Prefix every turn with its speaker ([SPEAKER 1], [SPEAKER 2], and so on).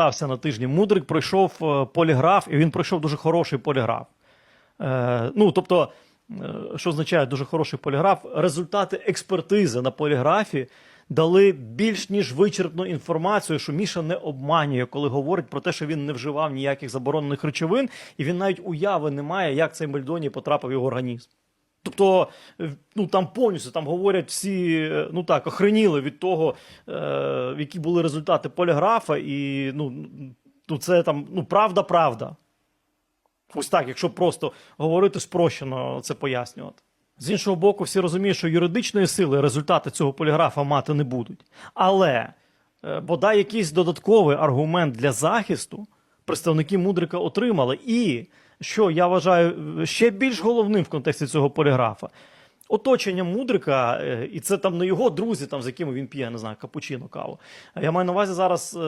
[SPEAKER 1] стався на тижні. Мудрик пройшов е, поліграф, і він пройшов дуже хороший поліграф. Е, ну, тобто, е, що означає дуже хороший поліграф? Результати експертизи на поліграфі дали більш ніж вичерпну інформацію, що Міша не обманює, коли говорить про те, що він не вживав ніяких заборонених речовин, і він навіть уяви не має, як цей мельдоній потрапив в його організм. Тобто, е, ну там повністю там говорять всі, е, ну так, охреніли від того, е, які були результати поліграфа, і ну, ну це там ну, правда, правда. Ось так, якщо просто говорити спрощено, це пояснювати. З іншого боку, всі розуміють, що юридичної сили результати цього поліграфа мати не будуть. Але е, бодай якийсь додатковий аргумент для захисту представники Мудрика отримали. І що я вважаю е, ще більш головним в контексті цього поліграфа. Оточення Мудрика, е, і це там не його друзі, там, з якими він п'є, не знаю, капучино, каву. Я маю на увазі зараз е,